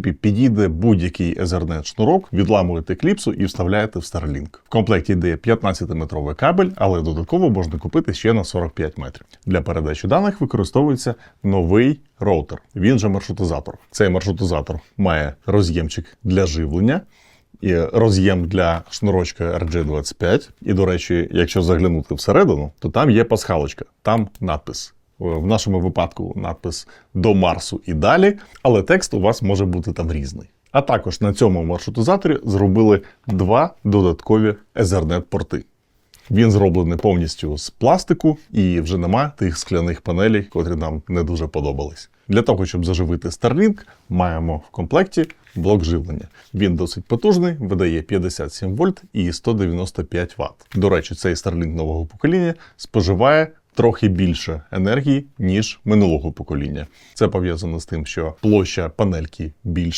Підійде будь-який Ethernet шнурок, відламуєте кліпсу і вставляєте в Starlink. В комплекті йде 15-метровий кабель, але додатково можна купити ще на 45 метрів. Для передачі даних використовується новий роутер. Він же маршрутизатор. Цей маршрутизатор має роз'ємчик для живлення. І роз'єм для шнурочка RJ25. І, до речі, якщо заглянути всередину, то там є пасхалочка, там надпис. В нашому випадку надпис до Марсу і далі, але текст у вас може бути там різний. А також на цьому маршрутизаторі зробили два додаткові Ethernet порти. Він зроблений повністю з пластику і вже нема тих скляних панелей, котрі нам не дуже подобались. Для того, щоб заживити Starlink, маємо в комплекті блок живлення. Він досить потужний, видає 57 вольт і 195 Вт. До речі, цей Starlink нового покоління споживає трохи більше енергії, ніж минулого покоління. Це пов'язано з тим, що площа панельки більша.